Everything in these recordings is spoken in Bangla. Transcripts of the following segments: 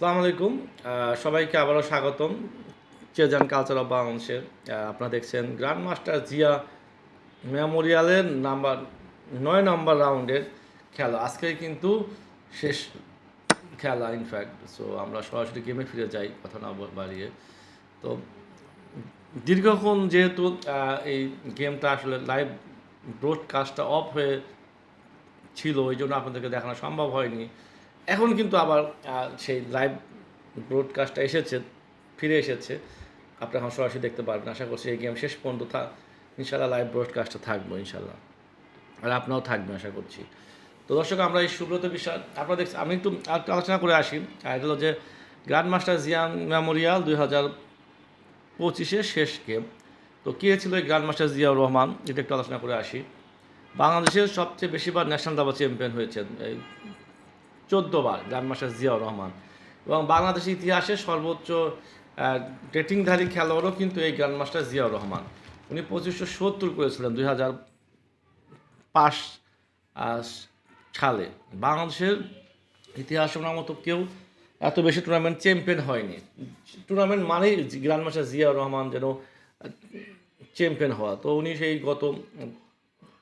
আসসালামু আলাইকুম। সবাইকে আবারও স্বাগতম। চেজান কালচার অফ বাংলাদেশের আপনারা দেখছেন গ্র্যান্ড মাস্টার জিয়া মেমোরিয়ালের নাম্বার নয় নম্বর রাউন্ডের খেলা। আজকে কিন্তু শেষ খেলা ইনফ্যাক্ট সো আমরা সরাসরি গেমে ফিরে যাই, কথা না বাড়িয়ে। তো দীর্ঘক্ষণ যেহেতু এই গেমটা আসলে লাইভ ব্রডকাস্টটা অফ হয়ে ছিল, ওই জন্য আপনাদেরকে দেখানো সম্ভব হয়নি। এখন কিন্তু আবার সেই লাইভ ব্রডকাস্টটা এসেছে, ফিরে এসেছে। আপনি এখন সরাসরি দেখতে পারবেন। আশা করছি এই গেম শেষ পর্যন্ত থাক ইনশাল্লাহ লাইভ ব্রডকাস্টটা থাকব ইনশাল্লাহ আর আপনারাও থাকবেন, আশা করছি। তো দর্শক, আমরা এই সুব্রত বিশ্বাস, আপনারা দেখছি আমি একটু আলোচনা করে আসি। আর এটা হলো যে গ্র্যান্ড মাস্টার জিয়াং মেমোরিয়াল দুই হাজার পঁচিশের শেষ গেম তো কে ছিল এই গ্র্যান্ড মাস্টার জিয়াউর রহমান এটা একটু আলোচনা করে আসি। বাংলাদেশের সবচেয়ে বেশিবার ন্যাশনাল দাবা চ্যাম্পিয়ন হয়েছেন এই চোদ্দোবার গ্র্যান্ড মাস্টার জিয়াউর রহমান। এবং বাংলাদেশের ইতিহাসে সর্বোচ্চ রেটিংধারী খেলোয়াড়ও কিন্তু এই গ্র্যান্ড মাস্টার জিয়াউর রহমান। উনি পঁচিশশো সত্তর করেছিলেন দুই হাজার পাঁচ সালে। বাংলাদেশের ইতিহাস ওনার মতো কেউ এত বেশি টুর্নামেন্ট চ্যাম্পিয়ন হয়নি। টুর্নামেন্ট মানেই গ্র্যান্ড মাস্টার জিয়াউর রহমান যেন চ্যাম্পিয়ন হওয়া। তো উনি সেই গত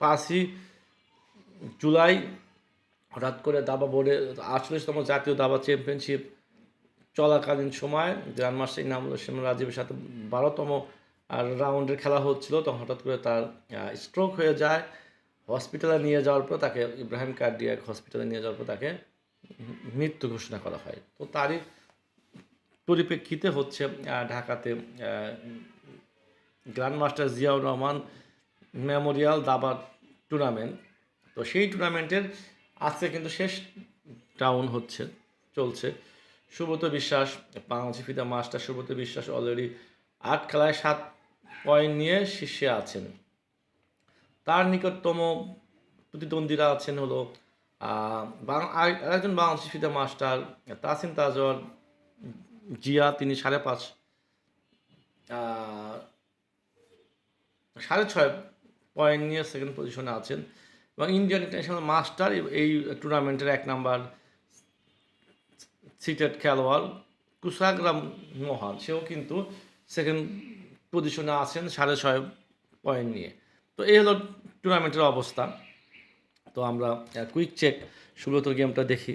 পাঁচই জুলাই হঠাৎ করে দাবা বোর্ডে আটচল্লিশতম জাতীয় দাবা চ্যাম্পিয়নশিপ চলাকালীন সময় গ্র্যান্ড মাস্টার ইনামুল ইসলাম রাজীবের সাথে বারোতম রাউন্ডের খেলা হচ্ছিল, তখন হঠাৎ করে তার স্ট্রোক হয়ে যায়। হসপিটালে নিয়ে যাওয়ার পর তাকে ইব্রাহিম কার্ডিয়াক হসপিটালে নিয়ে যাওয়ার পর তাকে মৃত্যু ঘোষণা করা হয়। তো তারই পরিপ্রেক্ষিতে হচ্ছে ঢাকাতে grand master Ziaur Rahman memorial দাবা টুর্নামেন্ট তো সেই টুর্নামেন্টের আজকে কিন্তু শেষ ডাউন হচ্ছে, চলছে। সুব্রত বিশ্বাস, বাংলাদেশি ফিদা মাস্টার সুব্রত বিশ্বাস অলরেডি আট খেলায় সাত পয়েন্ট নিয়ে শীর্ষে আছেন। তার নিকটতম প্রতিদ্বন্দ্বীরা আছেন হলো আরেকজন বাংলাদেশি ফিদা মাস্টার তাসিম তাজর জিয়া, তিনি সাড়ে পাঁচ সাড়ে ছয় পয়েন্ট নিয়ে সেকেন্ড পজিশনে আছেন। এবং ইন্ডিয়ান ইন্টারন্যাশনাল মাস্টার এই টুর্নামেন্টের এক নাম্বার সিটেড খেলোয়াড় কুশাগ্রাম মোহন। সেও কিন্তু সেকেন্ড পজিশনে আছেন সাড়ে ছয় পয়েন্ট নিয়ে। তো এই হলো টুর্নামেন্টের অবস্থা। তো আমরা কুইক চেক সুব্রত গেমটা দেখি।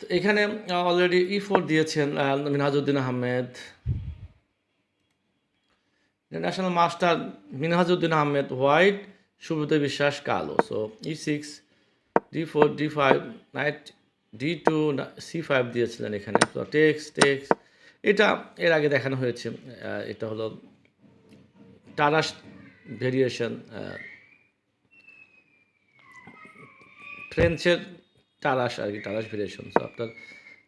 তো এখানে অলরেডি ই ফোর দিয়েছেন আহ, Minhajuddin Ahmed. National master Minhajuddin Ahmed white Subrata Biswas কালো so e six d four d five knight d two c five দিয়েছিলেন এখানে। তো টেক্স টেক্স এটা এর আগে দেখানো হয়েছে। এটা হলো টারাস ভেরিয়েশন ফ্রেঞ্চের টারাস আর কি টারাস ভেরিয়েশন সো আপনার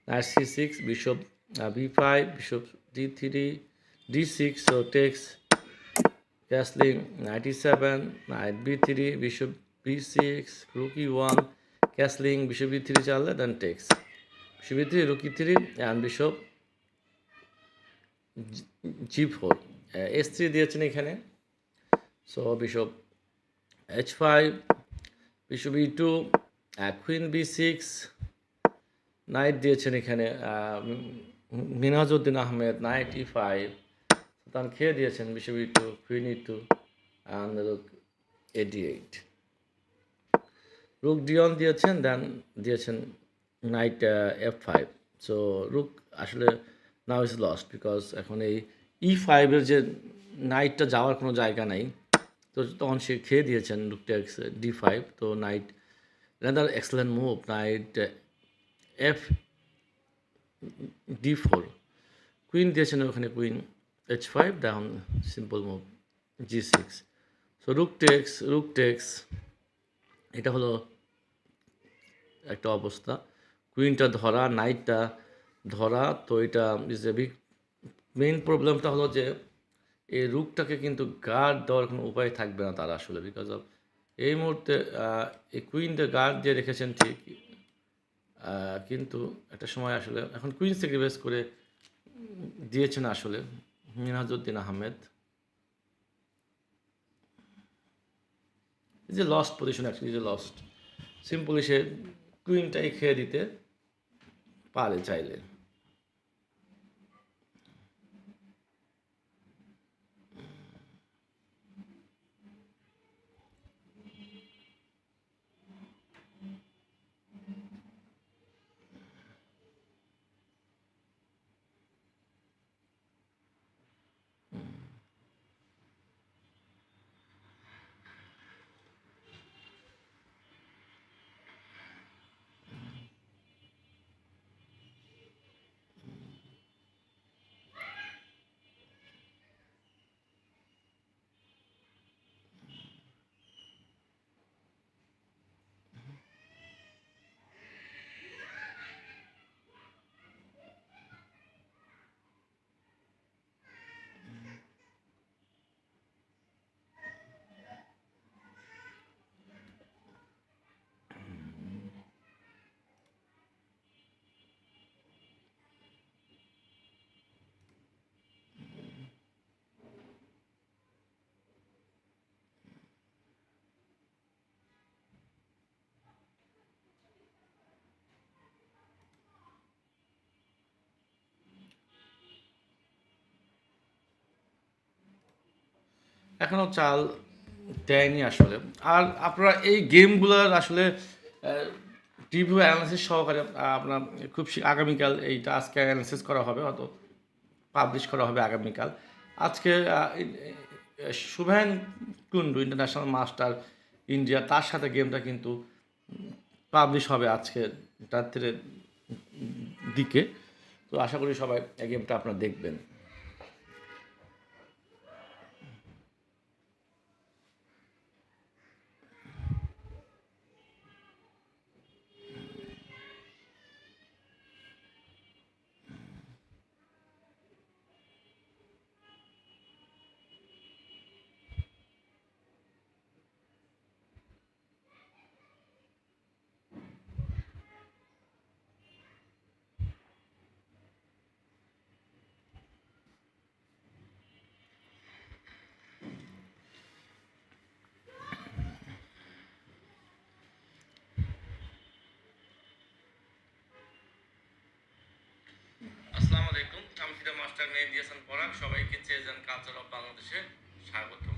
knight c six bishop b five bishop d three d six so takes bishop b six rook e one castling bishop b three চাললে then takes bishop b three rook e three and bishop g four s three দিয়েছেন এখানে। So bishop h five bishop e two queen b six knight দিয়েছেন এখানে Minajuddin Ahmed knight e five তান খেয়ে দিয়েছেন e two e two and rook a d eight rook d one দিয়েছেন দেন দিয়েছেন knight f five so rook আসলে নাও ইজ লস্ট বিকজ এখন এই ই ফাইভের যে নাইটটা যাওয়ার কোনো জায়গা নাই। তো তখন সে খেয়ে দিয়েছেন রুক টেক্স ডি ফাইভ তো knight another excellent move knight f d d4 queen দিয়েছেন ওখানে queen h five down simple move g six so rook takes rook takes এটা হলো একটা অবস্থা। কুইনটা ধরা নাইটটা ধরা, তো এটা ইজ এ বিগ মেইন প্রবলেমটা হলো যে এই রুকটাকে কিন্তু গার্ড দেওয়ার কোনো উপায় থাকবে না তার আসলে বিকজ অফ এই মুহূর্তে এই কুইনটা গার্ড দিয়ে রেখেছেন ঠিক কিন্তু একটা সময় আসলে এখন কুইন স্যাক্রিফাইস করে দিয়েছেন আসলে। মিনহাজউদ্দিন আহমেদ। যে লস্ট পজিশন অ্যাকচুয়ালি যে লস্ট সিম্পলি সে কুইনটাই খেয়ে দিতে পারে চাইলে। এখনও চাল দেয়নি আসলে। আর আপনারা এই গেমগুলোর আসলে টিভি অ্যানালিসিস সহকারে আপনার খুব আগামীকাল এইটা আজকে অ্যানালিসিস করা হবে, হয়তো পাবলিশ করা হবে আগামীকাল। আজকে Shuven Kundu international master India তার সাথে গেমটা কিন্তু পাবলিশ হবে আজকে, রাত্রের দিকে। তো আশা করি সবাই এই গেমটা আপনারা দেখবেন আসসালামু আলাইকুম আমি ফিদা মাস্টার মেহেদি হাসান পরাগ সবাইকে অ্যান্ড কালচার অফ বাংলাদেশে স্বাগতম।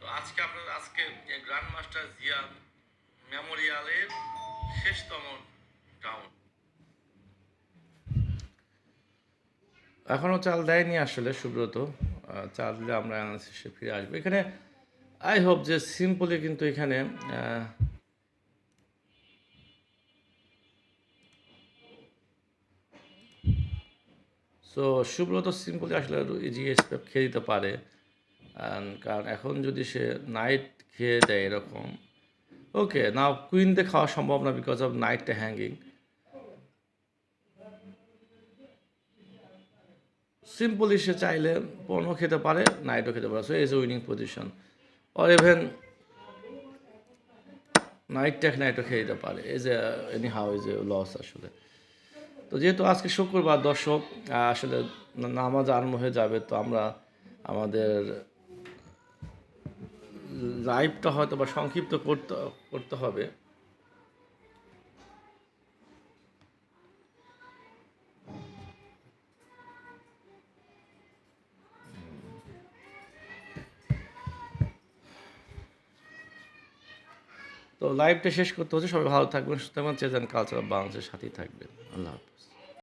তো আজকে আপনার, আজকে গ্র্যান্ড মাস্টার জিয়া মেমোরিয়ালের শেষতম রাউন্ড এখনও চাল দেয়নি আসলে, সুব্রত। চাল দিলে আমরা অ্যানালিসিসে ফিরে আসব। এখানে আই হোপ যে সিম্পলি কিন্তু এখানে সো সুব্রত সিম্পলি আসলে স্টেপ খেয়ে দিতে পারে। কারণ এখন যদি সে নাইট খেয়ে দেয় এরকম ওকে না কুইনতে খাওয়া সম্ভব না বিকজ অফ নাইটটা হ্যাঙ্গিং সিম্পলি সে চাইলে পনেরো খেতে পারে নাইটও খেতে পারে। So is winning position or even knight take নাইটও খেয়ে দিতে পারে। As a anyhow is a loss আসলে। তো যেহেতু আজকে শুক্রবার দর্শক আসলে নামাজ আরম্ভ হয়ে যাবে, তো আমরা আমাদের লাইভটা হয়তো বা সংক্ষিপ্ত করতে করতে হবে। তো লাইভটা শেষ করতে হচ্ছে। সবাই ভালো থাকবেন সুতরাং চেজান কালচার বাংলাদেশের সাথেই থাকবেন। আল্লাহ হাফিজ